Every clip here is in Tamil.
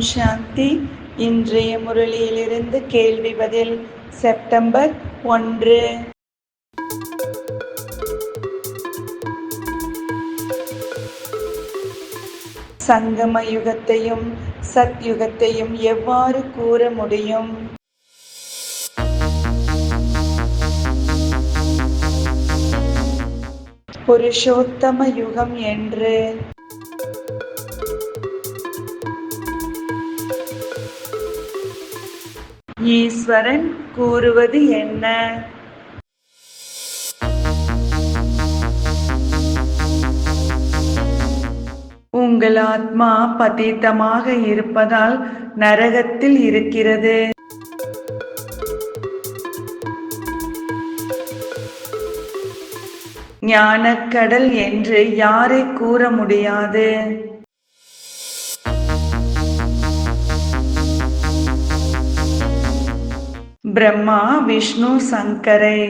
சாந்தி. இன்றைய முரளியிலிருந்து கேள்வி பதில் செப்டம்பர் ஒன்று. சங்கம யுகத்தையும் சத்யுகத்தையும் எவ்வாறு கூற முடியும்? புருஷோத்தம யுகம் என்று. ஈஸ்வரன் கூறுவது என்ன? உங்கள் ஆத்மா பதீத்தமாக இருப்பதால் நரகத்தில் இருக்கிறது. ஞானக்கடல் என்று யாரை கூற முடியாது? பிரம்மா விஷ்ணு சங்கரை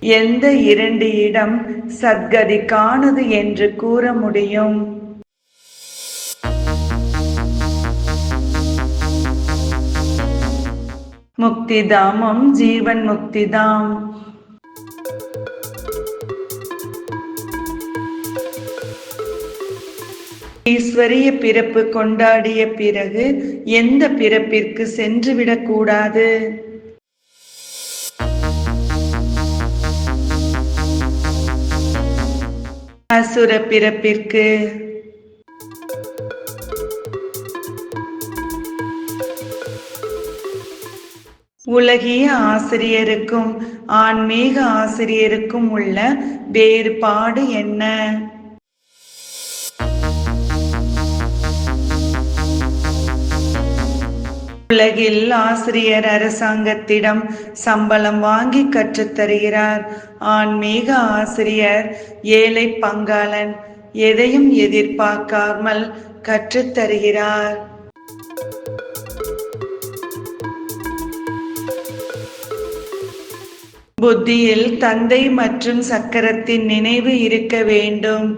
எந்த இரண்டு இடம் சத்கதிக்கானது என்று கூற முடியும்? முக்திதாமம் ஜீவன் முக்திதாம். ஈஸ்வரிய பிறப்பு கொண்டாடிய பிறகு எந்த பிறப்பிற்கு சென்றுவிடக் கூடாது? அசுர பிறப்பிற்கு. உலகிய ஆசிரியருக்கும் ஆன்மீக ஆசிரியருக்கும் உள்ள வேறுபாடு என்ன? உலகில் ஆசிரியர் அரசாங்கத்திடம் சம்பளம் வாங்கி கற்றுத்தருகிறார் ஆன்மீக ஆசிரியர் ஏழை பங்காளன் எதையும் எதிர்பார்க்காமல் கற்றுத்தருகிறார் புத்தியில் தந்தை மற்றும் சக்கரத்தின் நினைவு இருக்க வேண்டும்.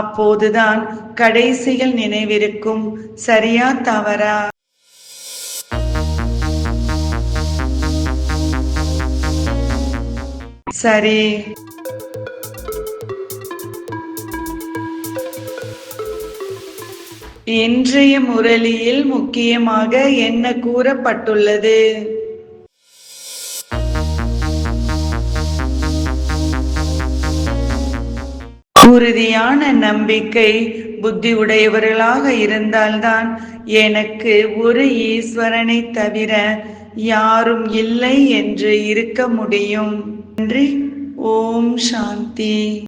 அப்போதுதான் கடைசியில் நினைவிருக்கும் சரியா தவறா? சரி. இன்றைய முரளியில் முக்கியமாக என்ன கூறப்பட்டுள்ளது? உறுதியான நம்பிக்கை புத்தி உடையவர்களாக இருந்தால்தான் எனக்கு ஒரு ஈஸ்வரனை தவிர யாரும் இல்லை என்று இருக்க முடியும். நன்றி. ஓம் சாந்தி.